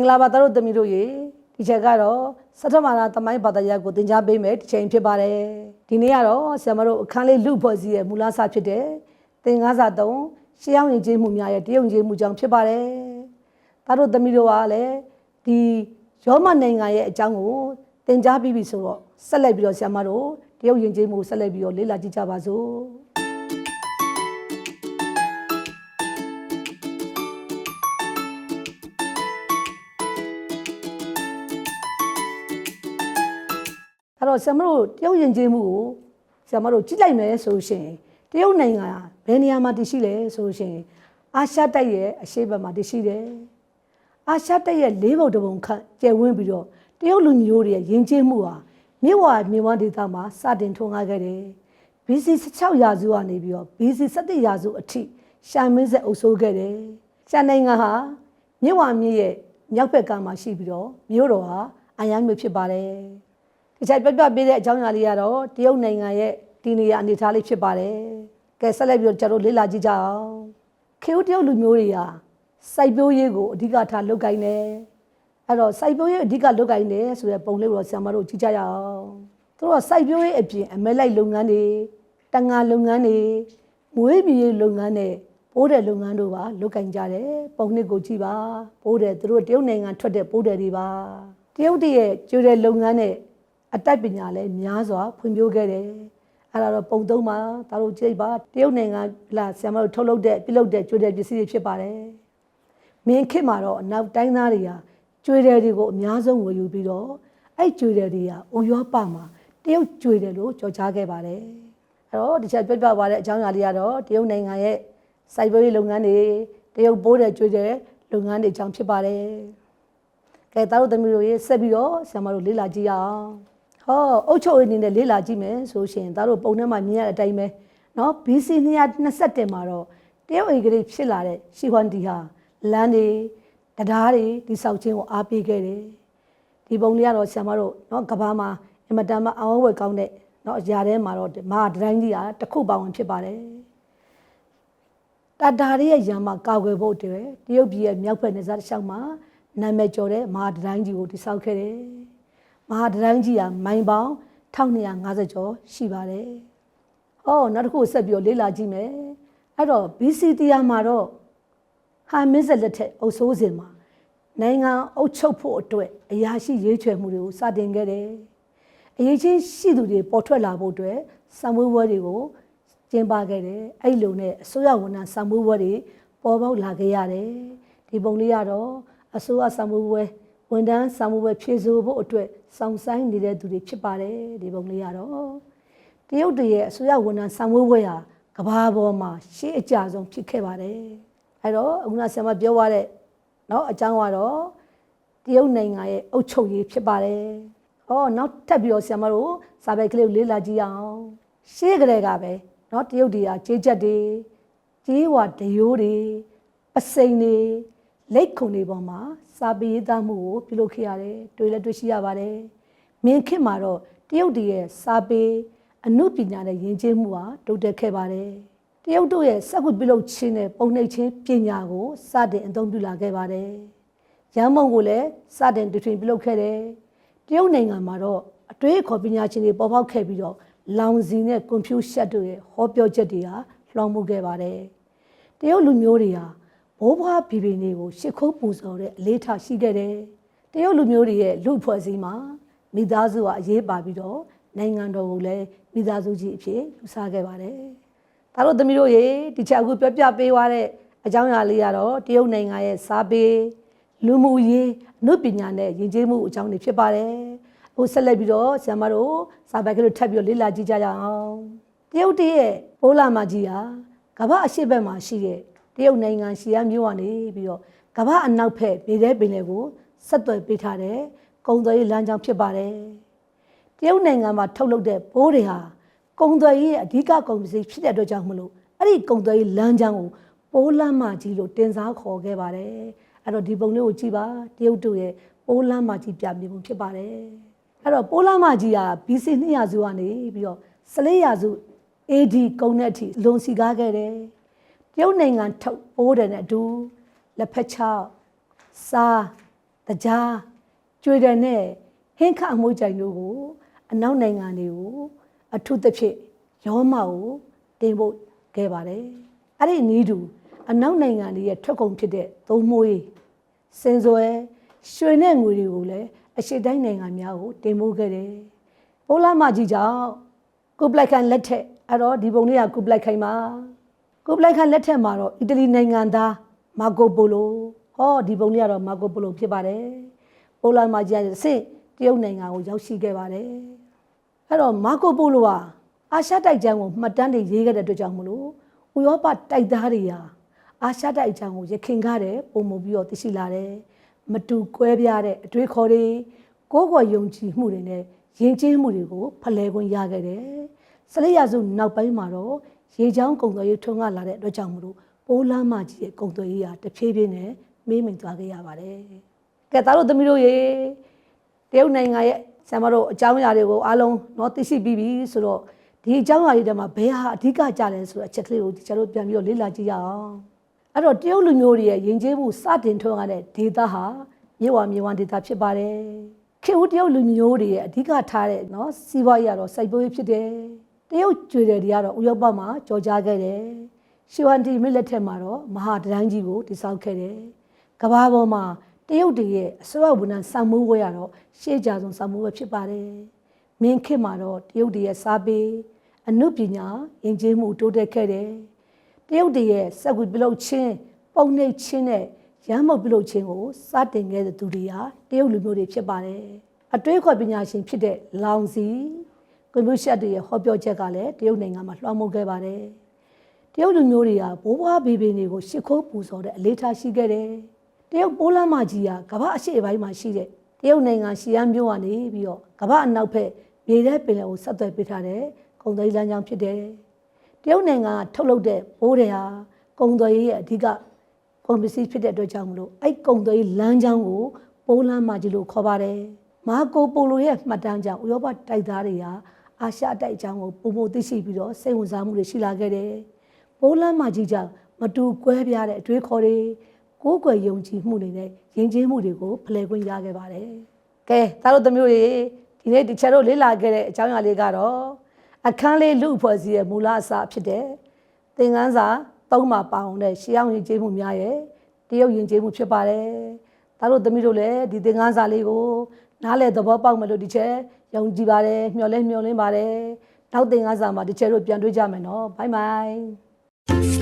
င်္ဂလာပါသားတို့သမီးတို့ရေဒီချက်ကတော့စထမနာသမိုင်းဘာသာရပ်ကိုသင်ကြားပေးမယ်ဒီချိန်ဖြစ်ပါတယ်ဒီနေ့ကတော့ဆရာမတို့အခန်းလေးလူဖွဲ့စည်းရဲ့မူလစာဖြစ်တဲ့သင်္ကားစာ3ရှေးအောင်ရင်ကျေးမှုများရဲ့တရုံကျေးမှုကြောင့်ဖြစ်ပါတယ်သားတို့သမီးတို့ကလည်းဒီရောမနိုင်ငံရဲ့အကြောင်းကိုသင်ကြားပြီးပြီဆိုတော့ဆက်လက်ပြီးတော့ဆရာမတို့တရုတ်ယဉ်ကျေးမှုဆက်လက်ပြီးတော့လေ့လာကြည့်ကြပါစို့ တော့ဆရာမတို့တရုတ်ယဉ်ကျေးမှုကိုဆရာမတို့ကြည့်လိုက်မယ်ဆိုရှင်တရုတ်နိုင်ငံကဘယ်နေရာမှာတည်ရှိလဲဆိုရှင်အာရှတိုက်ရဲ့အရှေ့ဘက်မှာတည်ရှိတယ်အာရှတိုက်ရဲ့လေးဘုံတစ်ပုံခန့်ကျယ်ဝန်းပြီးတော့တရုတ်လူမျိုးတွေရဲ့ယဉ်ကျေးမှုဟာမြဝမြဝဒေသမှာစတင်ထွန်းကားခဲ့တယ် BC 16ရာစုကနေပြီးတော့ BC 17ရာစုအထိရှာမင်းဆက်အုပ်စိုးခဲ့တယ်ရှာနိုင်ငံဟာမြဝမြစ်ရဲ့မြောက်ဘက်ကမှာရှိပြီးတော့မြို့တော်ဟာအယမ်းမြို့ဖြစ်ပါတယ် ဒီချက်ပြပြပေးတဲ့အကြောင်းအရာလေးကတော့တရုတ်နိုင်ငံရဲ့ဒီနေရာအနေအထားလေးဖြစ်ပါတယ်။ကဲဆက်လက်ပြီးတော့ကျွန်တော်တို့လေ့လာကြည့်ကြအောင်။ခေတ်တရုတ်လူမျိုးတွေဟာစိုက်ပျိုးရေးကိုအဓိကထားလုပ်ကိုင်းတယ်။အဲ့တော့စိုက်ပျိုးရေးအဓိကလုပ်ကိုင်းတယ်ဆိုတဲ့ပုံလေးကိုတော့ဆရာမတို့ကြည့်ကြရအောင်။သူတို့ကစိုက်ပျိုးရေးအပြင်အမဲလိုက်လုပ်ငန်းတွေတန်ငါလုပ်ငန်းတွေမွေးမြူရေးလုပ်ငန်းတွေပိုးတဲ့လုပ်ငန်းတို့ပါလုပ်ကိုင်းကြတယ်။ပုံနှစ်ကိုကြည့်ပါ။ပိုးတဲ့သူတို့တရုတ်နိုင်ငံထွက်တဲ့ပိုးတဲ့တွေပါ။တရုတ်တရဲ့ကျွေးတဲ့လုပ်ငန်းနဲ့ အတိုက်ပညာလည်းများစွာဖွံ့ဖြိုးခဲ့တယ်။အဲ့ဒါတော့ပုံသုံးပါဒါတို့ကြည့်ပါတရုတ်နိုင်ငံလာဆရာမတို့ထုတ်လုပ်တဲ့ပြုလုပ်တဲ့ကျွေးတဲ့ပစ္စည်းတွေဖြစ်ပါတယ်။မင်းခေတ်မှာတော့အနောက်တိုင်းသားတွေကကျွေးတဲ့တွေကိုအများဆုံးဝယ်ယူပြီးတော့အဲ့ကျွေးတဲ့တွေကအိုရောပမှာတရုတ်ကျွေးတယ်လို့ကြော်ကြားခဲ့ပါတယ်။အဲ့တော့ဒီချက်ပြပြပါတဲ့အကြောင်းအရာလေးကတော့တရုတ်နိုင်ငံရဲ့စိုက်ပျိုးရေးလုပ်ငန်းတွေတရုတ်ပိုးတဲ့ကျွေးတဲ့လုပ်ငန်းတွေအကြောင်းဖြစ်ပါတယ်။ကဲသားတို့သမီးတို့ရေဆက်ပြီးတော့ဆရာမတို့လေ့လာကြည့်ရအောင်။ ဟောအုတ်ချုပ်အနေနဲ့လေ့လာကြည့်မယ်ဆိုရှင်ဒါတို့ပုံထဲမှာမြင်ရတဲ့အတိုင်းပဲနော် BC 220တင်မှာတော့တရုတ်ဧကရာဖြစ်လာတဲ့ရှီဟွမ်ဒီဟာလမ်းတွေတရားတွေတိဆောက်ခြင်းကိုအားပေးခဲ့တယ်ဒီပုံလေးကတော့ဆရာမတို့နော်ကဘာမှာအင်မတန်မှအဝဝဲကောင်းတဲ့နော်အရာထဲမှာတော့မာတိုင်းကြီးဟာတစ်ခုပါဝင်ဖြစ်ပါတယ်တတားရဲ့ရံမှာကာကွယ်ဖို့အတွက်တရုတ်ပြည်ရဲ့မြောက်ဘက်နေစားတစ်လျှောက်မှာနာမည်ကျော်တဲ့မာတိုင်းကြီးကိုတိဆောက်ခဲ့တယ် မဟာဒတိုင်းကြီးကမိုင်ပေါင်း1250ကျော်ရှိပါတယ်။ဟောနောက်တစ်ခုဆက်ပြီးတော့လေ့လာကြည့်မယ်။အဲ့တော့ BC တရားမှာတော့ဟာမင်းဆက်လက်ထက်အုပ်စိုးစဉ်မှာနိုင်ငံအုပ်ချုပ်ဖို့အတွက်အရာရှိရွေးချယ်မှုတွေကိုစတင်ခဲ့တယ်။အရေးချင်းရှိသူတွေပေါ်ထွက်လာဖို့အတွက်စံမွေးပွဲတွေကိုကျင်းပခဲ့တယ်အဲ့လိုနဲ့အစိုးရဝန်ထမ်းစာမှုပွဲတွေပေါ်ပေါက်လာခဲ့ရတယ်ဒီပုံလေးကတော့အစိုးရစာမှုပွဲ ဝန်ထမ်းစာမှုပွဲဖြည့်ဆို့ဖို့အတွက်စောင့်ဆိုင်နေတဲ့သူတွေဖြစ်ပါတယ်ဒီပုံလေးကတော့တရုတ်တရဲ့အစိုးရဝန်ထမ်းစာမှုပွဲဟာကမ္ဘာပေါ်မှာရှေးအကြဆုံးဖြစ်ခဲ့ပါတယ်အဲ့တော့အခုနဆရာမပြောရတဲ့เนาะအကြောင်းကတော့တရုတ်နိုင်ငံရဲ့အုပ်ချုပ်ရေးဖြစ်ပါတယ်ဟောနောက်ထပ်ပြီးတော့ဆရာမတို့စာပေကလေးကိုလေ့လာကြည့်အောင်ရှေးကလေးကပဲเนาะတရုတ်တွေကကြေးချက်တွေကြေးဝါဒရိုးတွေပစိန်တွေ လက်ခုံတွေပေါ်မှာစာပေရေးသားမှုကိုပြုလုပ်ခဲ့ရတယ်တွေ့လည်းတွေ့ရှိရပါတယ်မင်းခေတ်မှာတော့တရုတ်တွေရဲ့စာပေအမှုပညာနဲ့ယဉ်ကျေးမှုဟာတိုးတက်ခဲ့ပါတယ်တရုတ်တို့ရဲ့စက္ကူပြုလုပ်ခြင်းနဲ့ပုံနှိပ်ခြင်းပညာကိုစတင်အသုံးပြုလာခဲ့ပါတယ်ရန်မုံကိုလည်းစတင်တထွင်ပြုလုပ်ခဲ့တယ်တရုတ်နိုင်ငံမှာတော့အတွေးအခေါ်ပညာရှင်တွေပေါ်ပေါက်ခဲ့ပြီးတော့လောင်စီနဲ့ကွန်ပျူတာတို့ရဲ့ဟောပြောချက်တွေဟာလွှမ်းမိုးခဲ့ပါတယ်။တရုတ်လူမျိုးတွေဟာ ဘိုးဘွားဘီဘီနေကိုရှ िख ိုးပူဇော်တဲ့အလေးထားရှိခဲ့တယ်။တရုတ်လူမျိုးတွေရဲ့လူဖွဲ့စည်းမှာမိသားစုဟာအရေးပါပြီးတော့နိုင်ငံတော်ကိုလည်းမိသားစုကြီးအဖြစ်ယူဆခဲ့ပါတယ်။ဒါတို့သမီးတို့ရေဒီချက်အခုပြောပြပေးသွားတဲ့အကြောင်းအရာလေးကတော့တရုတ်နိုင်ငံရဲ့စာပေလူမှုရေးအမှုပညာနဲ့ယဉ်ကျေးမှုအကြောင်းတွေဖြစ်ပါတယ်။ဟိုဆက်လက်ပြီးတော့ဆရာမတို့စာပေကလေးထပ်ပြီးတော့လေ့လာကြည့်ကြရအောင်တရုတ်တရဲ့ပိုးလာမကြီးဟာကမ္ဘာအရှိဘက်မှာရှိတဲ့တ ရုတ်နိုင်ငံရှီယာမြို့ကနေပြီးတော့ကမ္ဘာအနောက်ဘက်နေတဲ့ပင်လယ်ကိုဆက်သွယ်ပေးထားတဲ့ကုန်းသွယ်ရေးလမ်းကြောင်းဖြစ်ပါတယ်တရုတ်နိုင်ငံမှာထုတ်လုပ်တဲ့ဘိုးတွေဟာကုန်းသွယ်ရေးရဲ့အဓိကကုန်ပစ္စည်းဖြစ်တဲ့အတွက်ကြောင့်မလို့အဲ့ဒီကုန်းသွယ်ရေးလမ်းကြောင်းကိုပိုးလမ်းမကြီးလို့တင်စားခေါ်ခဲ့ပါတယ်အဲ့တော့ဒီပုံလေးကိုကြည့်ပါတရုတ်တို့ရဲ့ပိုးလမ်းမကြီးပြမြင်မှုဖြစ်ပါတယ်အဲ့တော့ပိုးလာမကြီးက BC 200ရာစုကနေပြီးတော့14ရာစု AD ကုန်းတဲ့အထိလွန်စီကားခဲ့တယ်။ တရုတ်နိုင်ငံထုတ်ပိုးတယ်နဲ့အတူလက်ဖက်ချောက်စားတကြားကျွေတယ်နဲ့ဟင်းခအမှုကြိုင်တို့ကိုအနောက်နိုင်ငံတွေကိုအထုသဖြင့်ရောမကိုတင်ဖို့ခဲ့ပါတယ်အဲ့ဒီနီးတူအနောက်နိုင်ငံတွေရဲ့ထွက်ကုန်ဖြစ်တဲ့သုံးမွေးစင်စွဲရွှေနဲ့ငွေတွေကိုလည်းအရှိတိုင်းနိုင်ငံများကိုတင်ပို့ခဲ့တယ်ပိုးလာမကြီးကြောင့်ကုပလိုက်ခန်လက်ထက်အဲ့တော့ဒီပုံလေးကကုပလိုက်ခိုင်ပါ ကုပလိုက်ခန်လက်ထက်မှာတော့အီတလီနိုင်ငံသားမာကိုပိုလိုဟောဒီပုံလေးကတော့မာကိုပိုလိုဖြစ်ပါတယ်ပိုးလာမကြီးရဲ့အစ်စ်တရုတ်နိုင်ငံကိုရောက်ရှိခဲ့ပါတယ်အဲ့တော့မာကိုပိုလိုကအာရှတိုက်ကျမ်းကိုမှတ်တမ်းတွေရေးခဲ့တဲ့အတွက်ကြောင့်မလို့ဥရောပတိုက်သားတွေဟာအာရှတိုက်ကျမ်းကိုရခင်ကားတဲ့ပုံမူပြီးတော့သိရှိလာတယ်မတူကွဲပြားတဲ့အတွေ့အခေါ်တွေကိုယ်ကိုယ်ယုံကြည်မှုတွေနဲ့ယဉ်ကျေးမှုတွေကိုဖလှယ်ခွင့်ရခဲ့တယ်။စရိယာစုနောက်ပိုင်းမှာတော့ ရေချောင်းကုံသွယ်ရေးထွန်းကားလာတဲ့အတွက်ကြောင့်မလို့ပိုးလမ်းမကြီးရဲ့ကုံသွယ်ရေးဟာတဖြည်းဖြည်းနဲ့မေးမိန်သွားခဲ့ရပါတယ်။ကဲသားတို့သမီးတို့ရေတရုတ်နိုင်ငံရဲ့ဆံမတို့အကြောင်းအရာတွေကိုအားလုံးတော့သိရှိပြီးပြီဆိုတော့ဒီအကြောင်းအရာတွေထဲမှာဘယ်ဟာအဓိကကြလဲဆိုတဲ့အချက်ကလေးကိုကျွန်တော်တို့ပြန်ပြီးတော့လေ့လာကြည့်ရအောင်။အဲ့တော့တရုတ်လူမျိုးတွေရဲ့ယဉ်ကျေးမှုစတင်ထွန်းကားတဲ့ဒေသဟာမြေဝမြေဝဒေသဖြစ်ပါတယ်။ခေဦးတရုတ်လူမျိုးတွေရဲ့အဓိကထားတဲ့နော်စီးပွားရေးကတော့စိုက်ပျိုးရေးဖြစ်တယ်။ တရုတ်ကျွေတွေကတော့ဥရောပမှာကြော်ကြားခဲ့တယ်။ရှီဝမ်တီမစ်လက်ထက်မှာတော့မဟာတန်းကြီးကိုတည်ဆောက်ခဲ့တယ်။ကမ္ဘာပေါ်မှာတရုတ်တွေရဲ့အစိုးရဝန်ထမ်းစောင့်မှုဝဲရတော့ရှေ့ကြဆုံးစောင့်မှုဝဲဖြစ်ပါတယ်။မင်းခေတ်မှာတော့တရုတ်တွေရဲ့စားပေအနုပညာယဉ်ကျေးမှုတိုးတက်ခဲ့တယ်။တရုတ်တွေရဲ့စက်ကွေပြုလုပ်ခြင်းပုံနှိပ်ခြင်းနဲ့ရမ်းမုတ်ပြုလုပ်ခြင်းကိုစတင်ခဲ့တဲ့သူတွေဟာတရုတ်လူမျိုးတွေဖြစ်ပါတယ်။အတွေးခေါ်ပညာရှင်ဖြစ်တဲ့လောင်စီ ကွန်ပျူတာတွေရဲ့ဟောပြောချက်ကလည်းတရုတ်နိုင်ငံမှာလွှမ်းမိုးခဲ့ပါတယ်။တရုတ်လူမျိုးတွေကဘိုးဘွားဘေဘေတွေကိုရှ िख ိုးပူဇော်တဲ့အလေးထားရှိခဲ့တယ်။တရုတ်ပိုးလမ်းမကြီးကကမ္ဘာအရှေ့ပိုင်းမှာရှိတဲ့တရုတ်နိုင်ငံရှီယန်မြို့ကနေပြီးတော့ကမ္ဘာအနောက်ဘက်မြေထဲပင်လယ်ကိုဆက်သွယ်ပေးထားတဲ့ကုန်သွယ်ရေးလမ်းကြောင်းဖြစ်တယ်။တရုတ်နိုင်ငံကထုတ်လုပ်တဲ့ဘိုးတွေဟာကုန်သွယ်ရေးရဲ့အဓိကကုန်ပစ္စည်းဖြစ်တဲ့အတွက်ကြောင့်မလို့အဲ့ကုန်သွယ်ရေးလမ်းကြောင်းကိုပိုးလမ်းမကြီးလို့ခေါ်ပါတယ်။မာကိုပိုလိုရဲ့မှတ်တမ်းကြောင့်ဥရောပတိုက်သားတွေဟာ အာရှတိုက်အကြောင်းကိုပုံပုံသိရှိပြီးတော့စိတ်ဝင်စားမှုတွေရှိလာခဲ့တယ်။ပိုးလမ်းမကြီးကြောင့်မတူကွဲပြားတဲ့အတွေးခေါ်တွေကိုယ်ကွယ်ယုံကြည်မှုတွေနဲ့ယဉ်ကျေးမှုတွေကိုဖလှယ်ခွင့်ရခဲ့ပါတယ်။ကဲသားတို့သမီးတို့ရေဒီနေ့ဒီချက်တို့လေ့လာခဲ့တဲ့အကြောင်းအရာလေးကတော့အခန်းလေးလူအဖွဲ့အစည်းရဲ့မူလအစဖြစ်တဲ့သင်ခန်းစာသုံးမှာပါအောင်တဲ့ရှေးအောင်ယဉ်ကျေးမှုများရဲ့တရုတ်ယဉ်ကျေးမှုဖြစ်ပါတယ်။သားတို့သမီးတို့လည်းဒီသင်ခန်းစာလေးကို နားလည်သဘောပေါက်မယ်လို့ဒီချက်ယုံကြည်ပါတယ်မျှော်လင့်မျှော်လင့်ပါတယ်။နောက်သင်ခန်းစာမှာဒီချက်တို့ပြန်တွေ့ကြမယ်နော်။ဘိုင်ဘိုင်